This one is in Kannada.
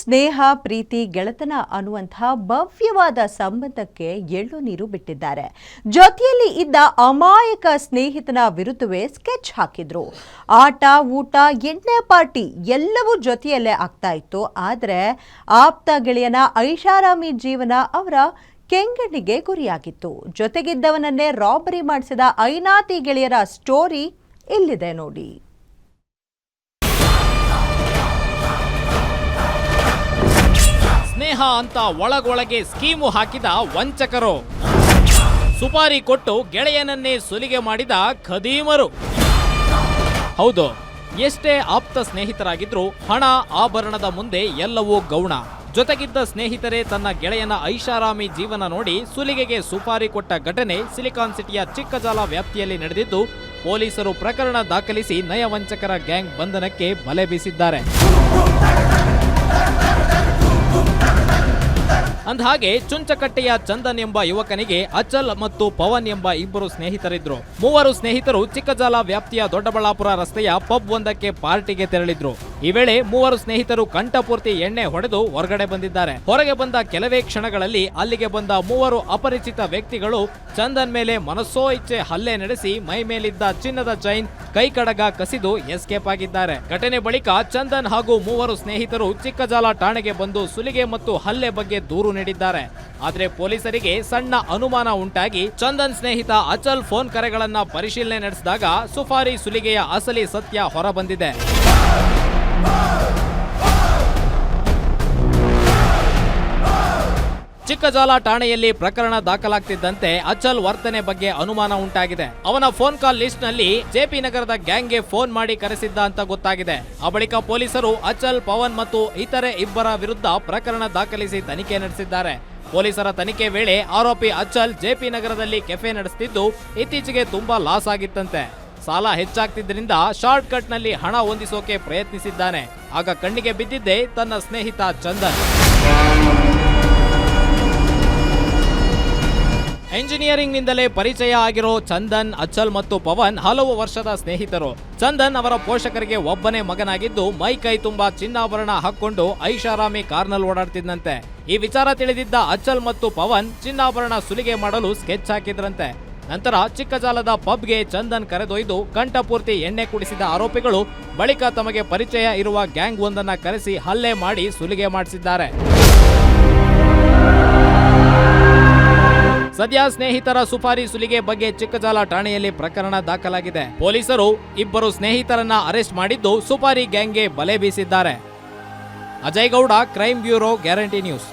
ಸ್ನೇಹ, ಪ್ರೀತಿ, ಗೆಳೆತನ ಅನ್ನುವಂತಹ ಭವ್ಯವಾದ ಸಂಬಂಧಕ್ಕೆ ಎಳ್ಳು ನೀರು ಬಿಟ್ಟಿದ್ದಾರೆ. ಜೊತೆಯಲ್ಲಿ ಇದ್ದ ಅಮಾಯಕ ಸ್ನೇಹಿತನ ವಿರುದ್ಧವೇ ಸ್ಕೆಚ್ ಹಾಕಿದ್ರು. ಆಟ, ಊಟ, ಎಣ್ಣೆ ಪಾರ್ಟಿ ಎಲ್ಲವೂ ಜೊತೆಯಲ್ಲೇ ಆಗ್ತಾ ಇತ್ತು. ಆದರೆ ಆಪ್ತ ಗೆಳೆಯನ ಐಷಾರಾಮಿ ಜೀವನ ಅವರ ಕೆಂಗಣ್ಣಿಗೆ ಗುರಿಯಾಗಿತ್ತು. ಜೊತೆಗಿದ್ದವನನ್ನೇ ರಾಬರಿ ಮಾಡಿಸಿದ ಐನಾತಿ ಗೆಳೆಯರ ಸ್ಟೋರಿ ಇಲ್ಲಿದೆ ನೋಡಿ. ಅಂತ ಒಳಗೊಳಗೆ ಸ್ಕೀಮು ಹಾಕಿದ ವಂಚಕರು. ಸುಪಾರಿ ಕೊಟ್ಟು ಗೆಳೆಯನನ್ನೇ ಸುಲಿಗೆ ಮಾಡಿದ ಖದೀಮರು. ಹೌದು, ಎಷ್ಟೇ ಆಪ್ತ ಸ್ನೇಹಿತರಾಗಿದ್ರೂ ಹಣ ಆಭರಣದ ಮುಂದೆ ಎಲ್ಲವೂ ಗೌಣ. ಜೊತೆಗಿದ್ದ ಸ್ನೇಹಿತರೇ ತನ್ನ ಗೆಳೆಯನ ಐಷಾರಾಮಿ ಜೀವನ ನೋಡಿ ಸುಲಿಗೆಗೆ ಸುಪಾರಿ ಕೊಟ್ಟ ಘಟನೆ ಸಿಲಿಕಾನ್ ಸಿಟಿಯ ಚಿಕ್ಕಜಾಲ ವ್ಯಾಪ್ತಿಯಲ್ಲಿ ನಡೆದಿದ್ದು, ಪೊಲೀಸರು ಪ್ರಕರಣ ದಾಖಲಿಸಿ ನಯವಂಚಕರ ಗ್ಯಾಂಗ್ ಬಂಧನಕ್ಕೆ ಬಲೆ ಬೀಸಿದ್ದಾರೆ. ಅಂದಹಾಗೆ ಚುಂಚಕಟ್ಟೆಯ ಚಂದನ್ ಎಂಬ ಯುವಕನಿಗೆ ಅಚಲ್ ಮತ್ತು ಪವನ್ ಎಂಬ ಇಬ್ಬರು ಸ್ನೇಹಿತರಿದ್ರು. ಮೂವರು ಸ್ನೇಹಿತರು ಚಿಕ್ಕಜಾಲ ವ್ಯಾಪ್ತಿಯ ದೊಡ್ಡಬಳ್ಳಾಪುರ ರಸ್ತೆಯ ಪಬ್ ಒಂದಕ್ಕೆ ಪಾರ್ಟಿಗೆ ತೆರಳಿದ್ರು. ಈ ವೇಳೆ ಮೂವರು ಸ್ನೇಹಿತರು ಕಂಠಪೂರ್ತಿ ಎಣ್ಣೆ ಹೊಡೆದು ಹೊರಗಡೆ ಬಂದಿದ್ದಾರೆ. ಹೊರಗೆ ಬಂದ ಕೆಲವೇ ಕ್ಷಣಗಳಲ್ಲಿ ಅಲ್ಲಿಗೆ ಬಂದ ಮೂವರು ಅಪರಿಚಿತ ವ್ಯಕ್ತಿಗಳು ಚಂದನ್ ಮೇಲೆ ಮನಸ್ಸೋ ಇಚ್ಛೆ ಹಲ್ಲೆ ನಡೆಸಿ ಮೈ ಮೇಲಿದ್ದ ಚಿನ್ನದ ಚೈನ್ ಕೈ ಕಡಗ ಕಸಿದು ಎಸ್ಕೇಪ್ ಆಗಿದ್ದಾರೆ. ಘಟನೆ ಬಳಿಕ ಚಂದನ್ ಹಾಗೂ ಮೂವರು ಸ್ನೇಹಿತರು ಚಿಕ್ಕಜಾಲ ಠಾಣೆಗೆ ಬಂದು ಸುಲಿಗೆ ಮತ್ತು ಹಲ್ಲೆ ಬಗ್ಗೆ ದೂರು ನೀಡಿದ್ದಾರೆ. ಆದರೆ ಪೊಲೀಸರಿಗೆ ಸಣ್ಣ ಅನುಮಾನ ಉಂಟಾಗಿ ಚಂದನ್ ಸ್ನೇಹಿತ ಅಚಲ್ ಫೋನ್ ಕರೆಗಳನ್ನ ಪರಿಶೀಲನೆ ನಡೆಸಿದಾಗ ಸುಫಾರಿ ಸುಲಿಗೆಯ ಅಸಲಿ ಸತ್ಯ ಹೊರಬಂದಿದೆ. ಚಿಕ್ಕಜಾಲ ಠಾಣೆಯಲ್ಲಿ ಪ್ರಕರಣ ದಾಖಲಾಗ್ತಿದ್ದಂತೆ ಅಚಲ್ ವರ್ತನೆ ಬಗ್ಗೆ ಅನುಮಾನ ಉಂಟಾಗಿದೆ. ಅವನ ಫೋನ್ ಕಾಲ್ ಲಿಸ್ಟ್ನಲ್ಲಿ ಜೆಪಿ ನಗರದ ಗ್ಯಾಂಗ್ಗೆ ಫೋನ್ ಮಾಡಿ ಕರೆಸಿದ್ದ ಅಂತ ಗೊತ್ತಾಗಿದೆ. ಆ ಬಳಿಕ ಪೊಲೀಸರು ಅಚಲ್, ಪವನ್ ಮತ್ತು ಇತರೆ ಇಬ್ಬರ ವಿರುದ್ಧ ಪ್ರಕರಣ ದಾಖಲಿಸಿ ತನಿಖೆ ನಡೆಸಿದ್ದಾರೆ. ಪೊಲೀಸರ ತನಿಖೆ ವೇಳೆ ಆರೋಪಿ ಅಚಲ್ ಜೆಪಿ ನಗರದಲ್ಲಿ ಕೆಫೆ ನಡೆಸುತ್ತಿದ್ದು ಇತ್ತೀಚೆಗೆ ತುಂಬಾ ಲಾಸ್ ಆಗಿತ್ತಂತೆ. ಸಾಲ ಹೆಚ್ಚಾಗ್ತಿದ್ದರಿಂದ ಶಾರ್ಟ್ ಕಟ್ನಲ್ಲಿ ಹಣ ಹೊಂದಿಸೋಕೆ ಪ್ರಯತ್ನಿಸಿದ್ದಾನೆ. ಆಗ ಕಣ್ಣಿಗೆ ಬಿದ್ದಿದ್ದೇ ತನ್ನ ಸ್ನೇಹಿತ ಚಂದನ್. ಎಂಜಿನಿಯರಿಂಗ್ ನಿಂದಲೇ ಪರಿಚಯ ಆಗಿರೋ ಚಂದನ್, ಅಚಲ್ ಮತ್ತು ಪವನ್ ಹಲವು ವರ್ಷದ ಸ್ನೇಹಿತರು. ಚಂದನ್ ಅವರ ಪೋಷಕರಿಗೆ ಒಬ್ಬನೇ ಮಗನಾಗಿದ್ದು ಮೈ ಕೈ ತುಂಬಾ ಚಿನ್ನಾಭರಣ ಹಾಕೊಂಡು ಐಷಾರಾಮಿ ಕಾರ್ನಲ್ಲಿ ಓಡಾಡ್ತಿದ್ದಂತೆ ಈ ವಿಚಾರ ತಿಳಿದಿದ್ದ ಅಚಲ್ ಮತ್ತು ಪವನ್ ಚಿನ್ನಾಭರಣ ಸುಲಿಗೆ ಮಾಡಲು ಸ್ಕೆಚ್ ಹಾಕಿದ್ರಂತೆ. ನಂತರ ಚಿಕ್ಕಜಾಲದ ಪಬ್ಗೆ ಚಂದನ್ ಕರೆದೊಯ್ದು ಕಂಠಪೂರ್ತಿ ಎಣ್ಣೆ ಕುಡಿಸಿದ ಆರೋಪಿಗಳು ಬಳಿಕ ತಮಗೆ ಪರಿಚಯ ಇರುವ ಗ್ಯಾಂಗ್ ಒಂದನ್ನ ಕರೆಸಿ ಹಲ್ಲೆ ಮಾಡಿ ಸುಲಿಗೆ ಮಾಡಿಸಿದ್ದಾರೆ. ಸದ್ಯ ಸ್ನೇಹಿತರ ಸುಪಾರಿ ಸುಲಿಗೆ ಬಗ್ಗೆ ಚಿಕ್ಕಜಾಲ ಠಾಣೆಯಲ್ಲಿ ಪ್ರಕರಣ ದಾಖಲಾಗಿದೆ. ಪೊಲೀಸರು ಇಬ್ಬರು ಸ್ನೇಹಿತರನ್ನ ಅರೆಸ್ಟ್ ಮಾಡಿದ್ದು ಸುಪಾರಿ ಗ್ಯಾಂಗ್ಗೆ ಬಲೆ ಬೀಸಿದ್ದಾರೆ. Ajay Gowda crime bureau guarantee news